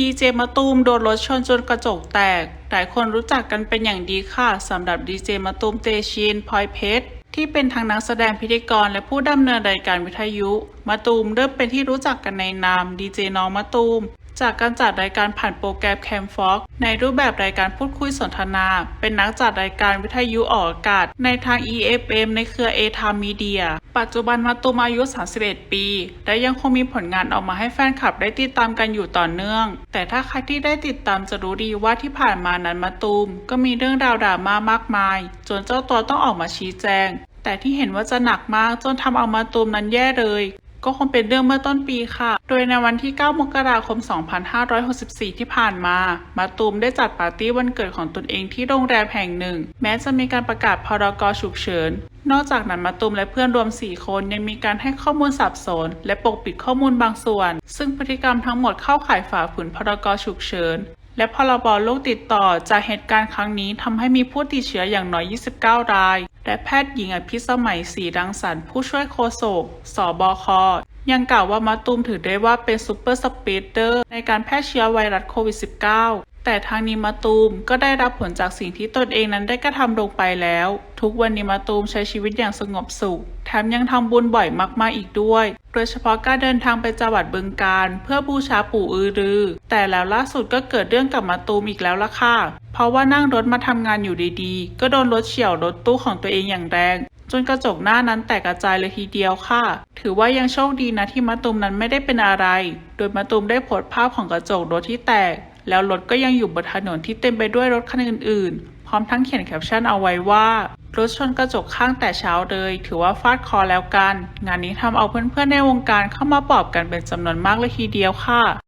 ดีเจมะตูมโดนรถชนจนกระจกแตก หลายคนรู้จักกันเป็นอย่างดีค่ะสำหรับดีเจมะตูมเตชินพลอยเพชรที่เป็นทั้งนักแสดงพิธีกรและผู้ดำเนินรายการวิทยุมะตูมเริ่มเป็นที่รู้จักกันในนามดีเจน้องมะตูม จากการจัดรายการผ่านโปรแกรมแคมฟ็อกในรูปแบบรายการพูดคุยสนทนา เป็นนักจัดรายการวิทยุออกอากาศ ในทาง EFM ในเครือ a t i m e Media ปัจจุบันมะตูมอายุ 31 ปี และยังคงมีผลงานออกมาให้แฟนคลับได้ติดตามกันอยู่ต่อเนื่อง แต่ถ้าใครที่ได้ติดตามจะรู้ดีว่าที่ผ่านมานั้นมะตูมก็มีเรื่องราวดราม่ามากมาย จนเจ้าตัวต้องออกมาชี้แจงแต่ที่เห็นว่าจะหนักมากจนทำเอามาตูมนั้นแย่เลย ก็คงเป็นเรื่องเมื่อต้นปีค่ะ โดยในวันที่ 9 มกราคม 2564 ที่ผ่านมา มาตูมได้จัดปาร์ตี้วันเกิดของตนเองที่โรงแรมแห่งหนึ่ง แม้จะมีการประกาศพรกฉุกเฉิน นอกจากนั้นมาตูมและเพื่อนรวม 4 คนยังมีการให้ข้อมูลสับสน และปกปิดข้อมูลบางส่วน ซึ่งพฤติกรรมทั้งหมดเข้าข่ายฝ่าฝืนพรกฉุกเฉิน และพรบโรคติดต่อจากเหตุการณ์ครั้งนี้ทำให้มีผู้ติดเชื้ออย่างน้อย 29 ราย และแพทย์หญิงอภิสมัยศรีรังสรรค์ผู้ช่วยโฆษกสบคยังกล่าวว่ามาตูมถือได้ว่าเป็นซูเปอร์สปีดเดอร์ในการแพร่เชื้อไวรัสโควิด -19 แต่ทางนีมะตูมก็ได้รับผลจากสิ่งที่ตนเองนั้นได้กระทำลงไปแล้ว ทุกวันนีมะตูมใช้ชีวิตอย่างสงบสุข แถมยังทำบุญบ่อยมากๆอีกด้วย โดยเฉพาะการเดินทางไปจังหวัดบึงการ เพื่อบูชาปู่อือรือ แต่แล้วล่าสุดก็เกิดเรื่องกับมะตูมอีกแล้วล่ะค่ะ เพราะว่านั่งรถมาทำงานอยู่ดีๆ ก็โดนรถเฉี่ยวรถตู้ของตัวเองอย่างแรงจนกระจกหน้านั้นแตกกระจายเลยทีเดียวค่ะ ถือว่ายังโชคดีนะที่มะตูมนั้นไม่ได้เป็นอะไร โดยมะตูมได้โพสต์ภาพของกระจกรถที่แตก แล้วรถก็ยังอยู่บนถนนที่เต็มไปด้วยรถคันอื่นๆ พร้อมทั้งเขียนแคปชั่นเอาไว้ว่ารถชนกระจกข้างแต่เช้าเลย ถือว่าฟาดคอแล้วกัน งานนี้ทำเอาเพื่อนๆในวงการเข้ามาปลอบกันเป็นจำนวนมากเลยทีเดียวค่ะ